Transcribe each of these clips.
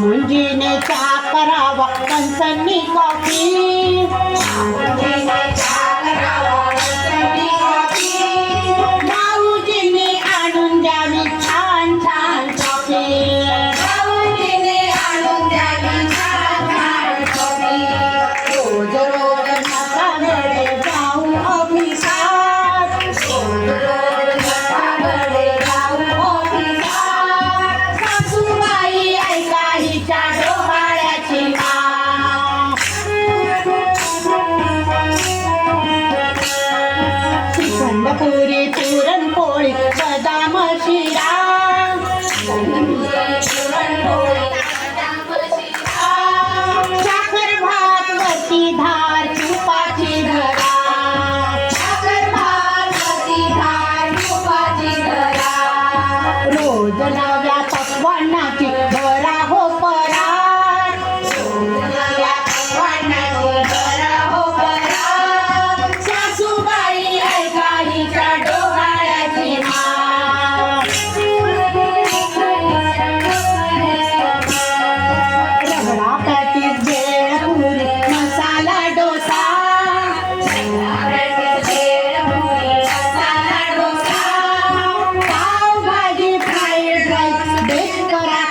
मुंजीने चा करावा कंचनी कॉफी मुंजीने चा करावा कंचनी कॉफी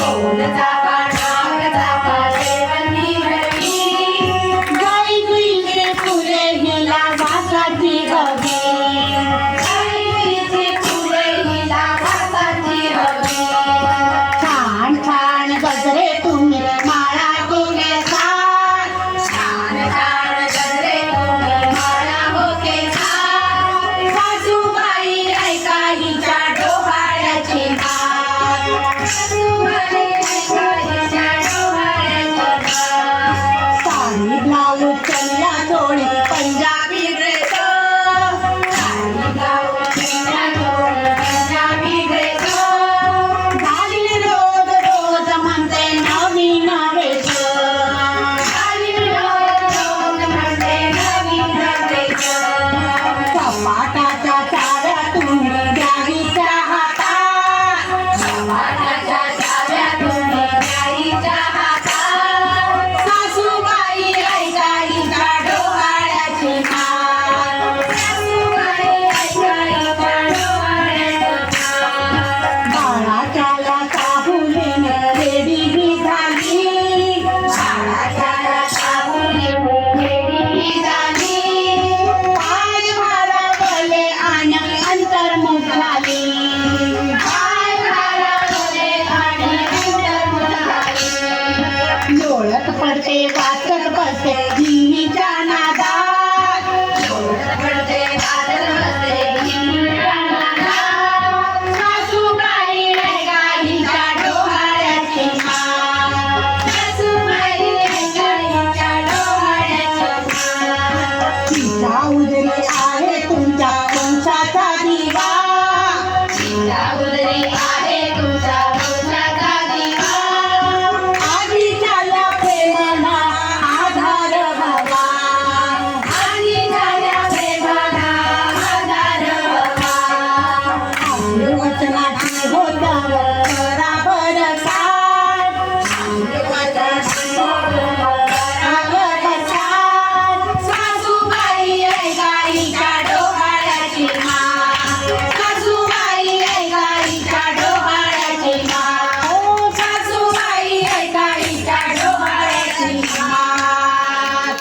อยู่นะจ๊ะ Yeah.